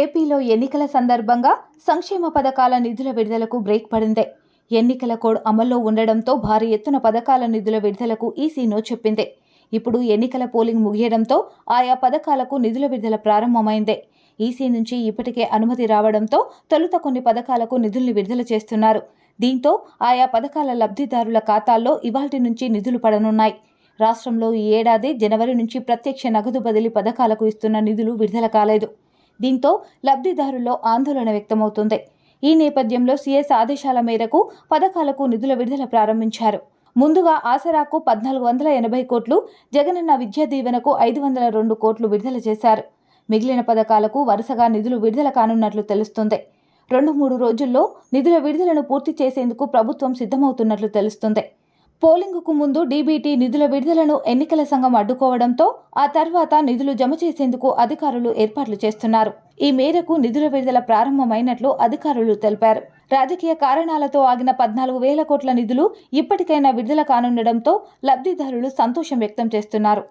ఏపీలో ఎన్నికల సందర్భంగా సంక్షేమ పథకాల నిధుల విడుదలకు బ్రేక్ పడింది. ఎన్నికల కోడ్ అమల్లో ఉండడంతో భారీ ఎత్తున పథకాల నిధుల విడుదలకు ఈసీ నో చెప్పింది. ఇప్పుడు ఎన్నికల పోలింగ్ ముగియడంతో ఆయా పథకాలకు నిధుల విడుదల ప్రారంభమైంది. ఈసీ నుంచి ఇప్పటికే అనుమతి రావడంతో తొలుత కొన్ని పథకాలకు నిధుల్ని విడుదల చేస్తున్నారు. దీంతో ఆయా పథకాల లబ్ధిదారుల ఖాతాల్లో ఇవాల్టి నుంచి నిధులు పడనున్నాయి. రాష్ట్రంలో ఈ ఏడాది జనవరి నుంచి ప్రత్యక్ష నగదు బదిలీ పథకాలకు ఇస్తున్న నిధులు విడుదల కాలేదు. దీంతో లబ్ధిదారుల్లో ఆందోళన వ్యక్తమవుతుంది. ఈ నేపథ్యంలో సీఎస్ ఆదేశాల మేరకు పథకాలకు నిధుల విడుదల ప్రారంభించారు. ముందుగా ఆసరాకు పద్నాలుగు వందల ఎనభై కోట్లు జగనన్న విద్యా దీవెనకు ఐదు వందల రెండు కోట్లు విడుదల చేశారు. మిగిలిన పథకాలకు వరుసగా నిధులు విడుదల కానున్నట్లు తెలుస్తుంది. రెండు మూడు రోజుల్లో నిధుల విడుదలను పూర్తి చేసేందుకు ప్రభుత్వం సిద్ధమవుతున్నట్లు తెలుస్తుంది. పోలింగుకు ముందు డీబీటీ నిధుల విడుదలను ఎన్నికల సంఘం అడ్డుకోవడంతో ఆ తర్వాత నిధులు జమ చేసేందుకు అధికారులు ఏర్పాట్లు చేస్తున్నారు. ఈ మేరకు నిధుల విడుదల ప్రారంభమైనట్లు అధికారులు తెలిపారు. రాజకీయ కారణాలతో ఆగిన పద్నాలుగు వేల కోట్ల నిధులు ఇప్పటికైనా విడుదల కానుండడంతో లబ్ధిదారులు సంతోషం వ్యక్తం చేస్తున్నారు.